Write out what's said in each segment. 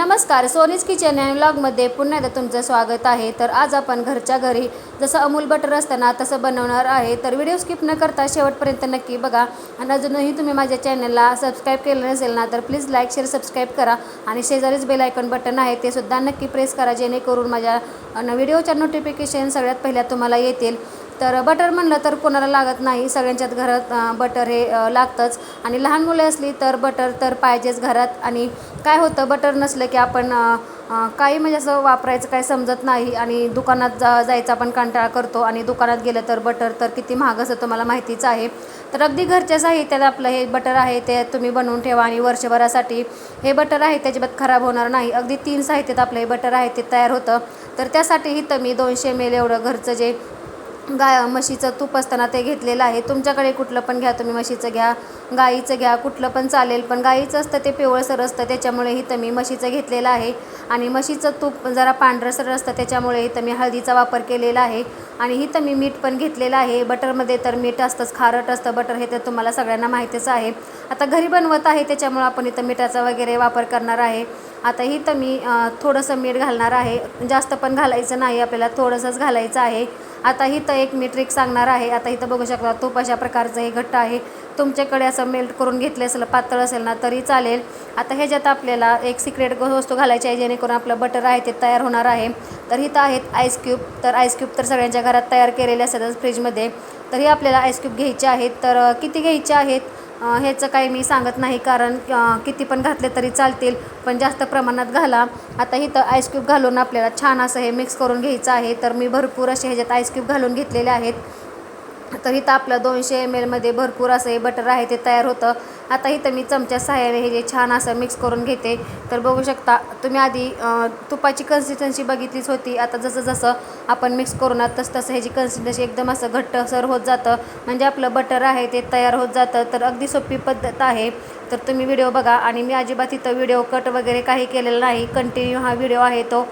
नमस्कार सोनीज kitchen and व्लॉगमध्ये पुन्हा एकदा तुमचं स्वागत आहे. तर आज आपण घरच्या घरी जसं अमूल बटर असताना तसं बनवणार आहे. तर व्हिडिओ स्किप न करता शेवटपर्यंत नक्की बघा. आणि अजूनही तुम्ही माझ्या चॅनलला सबस्क्राईब केलं नसेल ना तर प्लीज लाईक शेअर सबस्क्राईब करा. आणि शेजारीच बेल आयकॉन बटन आहे ते सुद्धा नक्की प्रेस करा जेणेकरून माझ्या व्हिडिओच्या नोटिफिकेशन सगळ्यात पहिल्या तुम्हाला येतील. तर बटर म्हणलं तर कोणाला लागत नाही. सगळ्यांच्यात घरात बटर हे लागतंच. आणि लहान मुले असली तर बटर तर पाहिजेच घरात. आणि काय होतं बटर नसलं की आपण काही म्हणजे असं वापरायचं काय समजत नाही. आणि दुकानात जा जायचा आपण कंटाळा करतो. आणि दुकानात गेलं तर बटर तर किती महाग असं तुम्हाला माहितीच आहे. तर अगदी घरच्या साहित्यात आपलं हे बटर आहे ते तुम्ही बनवून ठेवा. आणि वर्षभरासाठी हे बटर आहे त्याच्याबात खराब होणार नाही. अगदी तीन साहित्यात आपलं हे बटर आहे ते तयार होतं. तर त्यासाठीही तुम्ही मी दोनशे मेल एवढं घरचं जे गाय म्हशीचं तूप असताना ते घेतलेलं आहे. तुमच्याकडे कुठलं पण घ्या तुम्ही म्हशीचं घ्या गाईचं घ्या कुठलं पण चालेल पण गाईचं असतं ते पिवळसर असतं त्याच्यामुळे इथं मी म्हशीचं घेतलेलं आहे. आणि म्हशीचं तूप जरा पांढरसर असतं त्याच्यामुळे इथं मी हळदीचा वापर केलेला आहे. आणि इथं मी मीठ पण घेतलेलं आहे. बटरमध्ये तर मीठ असतंच खारट असतं बटर हे तर तुम्हाला सगळ्यांना माहितीच आहे. आता घरी बनवत आहे त्याच्यामुळं आपण इथं मिठाचा वगैरे वापर करणार आहे. आता इथं मी थोडंसं मीठ घालणार आहे. जास्त पण घालायचं नाही आपल्याला थोडंसंच घालायचं आहे. आता इथं एक मी ट्रिक सांगणार आहे. आता इथं बघू शकता तूप अशा प्रकारचं हे घट्ट आहे. तुमच्याकडे असं मेल्ट करून घेतले असेल पातळ असेल ना तरी चालेल. आता ह्याच्यात आपल्याला एक सिक्रेट वस्तू घालायची आहे जेणेकरून आपलं बटर आहे ते तयार होणार आहे. तर इथं आहेत आईस क्यूब तर आईस क्यूब तर सगळ्यांच्या घरात तयार केलेले असतातच फ्रीजमध्ये तर आपल्याला आईस क्यूब घ्यायचे आहेत. तर किती घ्यायचे आहेत? ह्याचं काही मी सांगत नाही कारण किती पण घातले तरी चालतील पण जास्त प्रमाणात घाला. आता इथं आईस्क्यूब घालून आपल्याला छान असं हे मिक्स करून घ्यायचं आहे. तर मी भरपूर असे ह्याच्यात आईस क्यूब घालून घेतलेले आहेत. तर इथं आपलं दोनशे एम एलमध्ये भरपूर असं हे बटर आहे ते तयार होतं. आता इथं मी चमच्या सहाय्याने हे जे छान असं मिक्स करून घेते. तर बघू शकता तुम्ही आधी तुपाची कन्सिस्टन्सी बघितलीच होती. आता जसं जसं आपण मिक्स करून आत तसं तसं ह्याची कन्सिस्टन्सी एकदम असं घट्टसर होत जातं. म्हणजे आपलं बटर आहे ते तयार होत जातं. तर अगदी सोपी पद्धत आहे. तर तुम्ही व्हिडिओ बघा. आणि मी अजिबात इथं व्हिडिओ कट वगैरे काही केलेला नाही. कंटिन्यू हा व्हिडिओ आहे तो.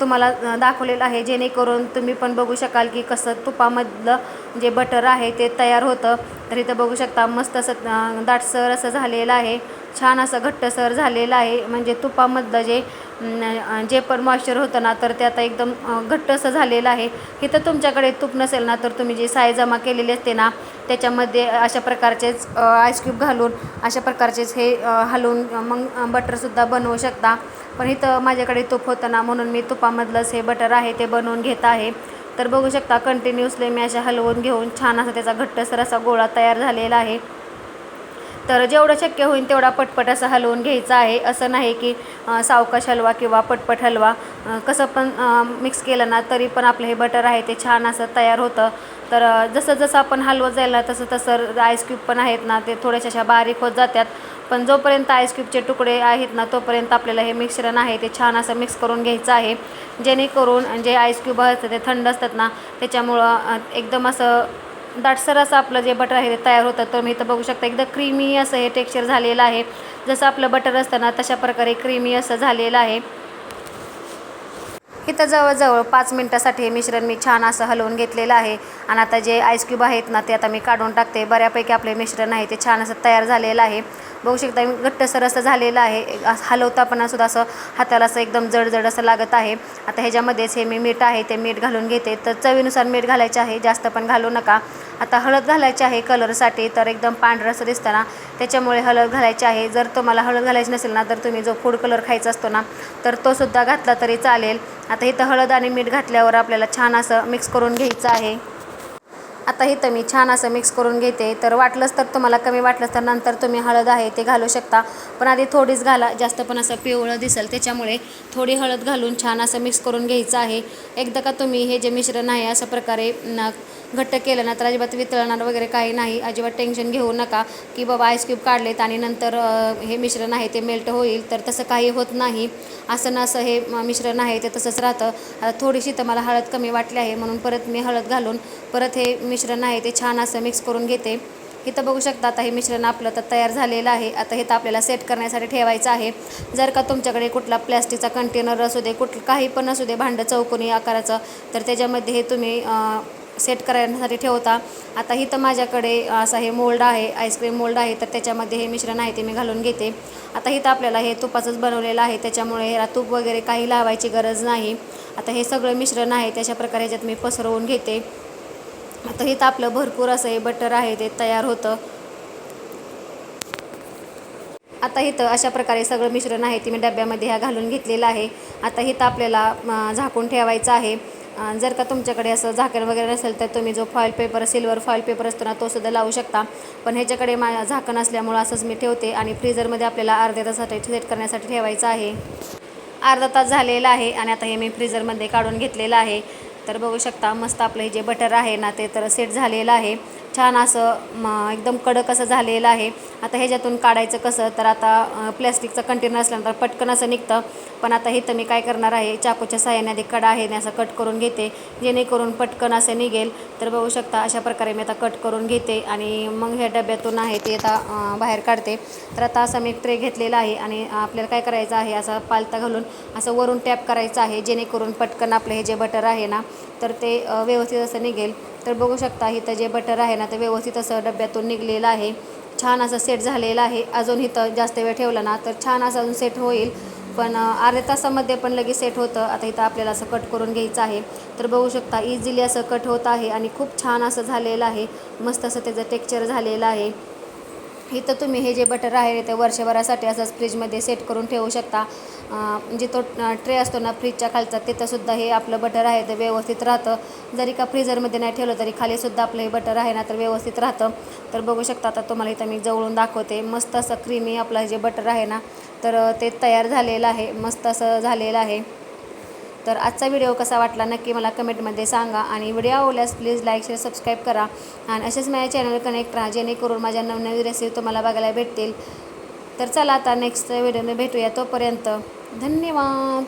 तुम्हाला दाखवलेलं आहे. जेणेकरून तुम्ही पण बघू शकाल की कसं तुपामधलं जे बटर आहे ते तयार होतं. तर इथं बघू शकता मस्त असं दाटसर असं झालेलं आहे. छान असं घट्टसर झालेलं आहे. म्हणजे तुपामधलं जे जे पण मॉइश्चर होतं ना तर ते आता एकदम घट्ट असं झालेलं आहे. इथं तुमच्याकडे तूप नसेल ना तर तुम्ही जी साय जमा केलेली असते ना त्याच्यामध्ये अशा प्रकारचेच आईस्क्यूब घालून अशा प्रकारचेच हे हलवून मग बटरसुद्धा बनवू शकता. पण इथं माझ्याकडे तूप होतं ना म्हणून मी तुपामधलंच हे बटर आहे ते बनवून घेत आहे. तर बघू शकता कंटिन्युअसली मी अशा हलवून घेऊन छान असा त्याचा घट्टसर असा गोळा तयार झालेला आहे. तर जेवढं शक्य होईल तेवढा पटपट असं हलवून घ्यायचा आहे. असं नाही की सावकाश हलवा किंवा पटपट हलवा कसं पण मिक्स केलं ना तरी पण आपलं हे बटर आहे ते छान असं तयार होतं. तर जसं जसं आपण हलवत जाईल ना तसं तसं आईस क्यूब पण आहेत ना ते थोड्याशा अशा बारीक होत जातात. पण जोपर्यंत आईस क्यूबचे तुकडे आहेत ना तोपर्यंत आपल्याला हे मिश्रण आहे ते छान असं मिक्स करून घ्यायचं आहे. जेणेकरून जे आईस क्यूब असतात ते थंड असतात ना त्याच्यामुळं एकदम असं दाटसर असं आपलं जे बटर आहे ते तयार होतं. तर मी इथं बघू शकता एकदम क्रीमी असं हे टेक्स्चर झालेलं आहे. जसं आपलं बटर असतं ना तशा प्रकारे क्रीमी असं झालेलं आहे. इथं जवळजवळ पाच मिनटासाठी हे मिश्रण मी छान असं हलवून घेतलेलं आहे. आणि आता जे आईस क्यूब आहेत ना ते आता मी काढून टाकते. बऱ्यापैकी आपले मिश्रण आहे ते छान असं तयार झालेलं आहे. बघू शकता मी घट्टसर असं झालेलं आहे. हलवतापणा सुद्धा असं हाताला असं एकदम जडजड असं लागत आहे. आता ह्याच्यामध्येच हे मी मीठ आहे ते मीठ घालून घेते. तर चवीनुसार मीठ घालायचे आहे जास्त पण घालू नका. आता हळद घालायची आहे कलरसाठी तर एकदम पांढरं असं दिसतं ना त्याच्यामुळे हळद घालायची आहे. जर तुम्हाला हळद घालायची नसेल ना तर तुम्ही जो फूड कलर खायचा असतो ना तर तो सुद्धा घातला तरी चालेल. आता इथं हळद आणि मीठ घातल्यावर आपल्याला छान असं मिक्स करून घ्यायचं आहे. आता इथं मी छान असं मिक्स करून घेते. तर वाटलंच तर तुम्हाला कमी वाटलंच तर नंतर तुम्ही हळद आहे ते घालू शकता. पण आधी थोडीच घाला. जास्त पण असं पिवळं दिसेल. त्याच्यामुळे थोडी हळद घालून छान असं मिक्स करून घ्यायचं आहे. एकदा का तुम्ही हे जे मिश्रण आहे अशा प्रकारे न घट्ट केलं ना तर अजिबात वितळणार वगैरे काही नाही. अजिबात टेन्शन घेऊ नका की बाबा आईस्क्यूब काढलेत आणि नंतर हे मिश्रण आहे ते मेल्ट होईल. तर तसं काही होत नाही. असं ना असं हे मिश्रण आहे ते तसंच राहतं. थोडीशी तर मला हळद कमी वाटली आहे. म्हणून परत मी हळद घालून परत हे मिश्रण आहे ते छान असं मिक्स करून घेते. इथं बघू शकता आता हे मिश्रण आपलं तर तयार झालेलं आहे. आता हे तर आपल्याला सेट करण्यासाठी ठेवायचं आहे. जर का तुमच्याकडे कुठला प्लॅस्टिकचा कंटेनर असू दे कुठ काही पण असू दे भांडं चौकोनी आकाराचं तर त्याच्यामध्ये हे तुम्ही सेट करण्यासाठी ठेवता. आता इथं माझ्याकडे असं हे मोल्ड आहे आईस्क्रीम मोल्ड आहे तर त्याच्यामध्ये हे मिश्रण आहे ते मी घालून घेते. आता इथं आपल्याला हे तुपाचंच बनवलेलं आहे त्याच्यामुळे ह्याला तूप वगैरे काही लावायची गरज नाही. आता हे सगळं मिश्रण आहे त्याच्या प्रकारे ह्याच्यात मी पसरवून घेते. आता इथं आपलं भरपूर असं हे बटर आहे ते तयार होतं. आता इथं अशा प्रकारे सगळं मिश्रण आहे ते मी डब्यामध्ये ह्या घालून घेतलेलं आहे. आता इथं आपल्याला झाकून ठेवायचं आहे. जर का तुमच्याकडे असं झाकण वगैरे नसेल तर तुम्ही जो foil paper silver foil paper असतो ना तो सुद्धा लावू शकता. पण ह्याच्याकडे मा झाकण असल्यामुळं असंच मी ठेवते आणि फ्रीजरमध्ये आपल्याला अर्ध्या तासासाठी सेट करण्यासाठी ठेवायचं आहे. अर्धा तास झालेला आहे आणि आता हे मी फ्रीजरमध्ये काढून घेतलेलं आहे. तर बघू शकता मस्त आपलं हे जे बटर आहे ना ते तर सेट झालेलं आहे. छान असं म एकदम कडक असं झालेलं आहे. आता ह्याच्यातून काढायचं कसं तर आता प्लॅस्टिकचं कंटेनर असल्यानंतर पटकन असं निघतं. पण आता हे तर मी काय करणार आहे चाकूच्या साह्याने आधी कडा आहे ना असं कट करून घेते. जेणेकरून पटकन असं निघेल. तर बघू शकता अशा प्रकारे मी आता कट करून घेते. आणि मग ह्या डब्यातून आहे ते आता बाहेर काढते. तर आता असं मी ट्रे घेतलेला आहे. आणि आपल्याला काय करायचं आहे असं पालता घालून असं वरून टॅप करायचं आहे जेणेकरून पटकन आपलं हे जे बटर आहे ना तर ते व्यवस्थित असं निघेल. तर बघू शकता इथं जे बटर आहे ना ते व्यवस्थित असं डब्यातून निघलेलं आहे. छान असं सेट झालेलं आहे. अजून इथं जास्त वेळ ठेवला ना तर छान असं अजून सेट होईल. पण अर्ध्या तासामध्ये पण लगेच सेट होतं. आता इथं आपल्याला असं कट करून घ्यायचं आहे. तर बघू शकता इझिली असं कट होत आहे आणि खूप छान असं झालेलं आहे. मस्त असं त्याचं टेक्चर झालेलं आहे. इथं तुम्ही हे जे बटर आहे ते वर्षभरासाठी असंच फ्रीजमध्ये सेट करून ठेवू शकता. म्हणजे तो ट्रे असतो ना फ्रीजच्या खालचा तिथंसुद्धा हे आपलं बटर आहे ते व्यवस्थित राहतं. जरी का फ्रीजरमध्ये नाही ठेवलं तरी खालीसुद्धा आपलं हे बटर आहे ना तर व्यवस्थित राहतं. तर बघू शकता आता तुम्हाला इथं मी जवळून दाखवते. मस्त असं क्रीमी आपलं जे बटर आहे ना तर ते तयार झालेलं आहे. मस्त असं झालेलं आहे. तर आजचा व्हिडिओ कसा वाटला नक्की मला कमेंटमध्ये सांगा आणि व्हिडिओ आवडल्यास प्लीज लाईक शेअर सबस्क्राईब करा. आणि असेच माझ्या चॅनल कनेक्ट राहा जेणेकरून माझ्या नवनवीन रेसिपी तुम्हाला बघायला भेटतील. तर चला आता नेक्स्ट व्हिडिओने भेटूया तोपर्यंत. धन्यवाद.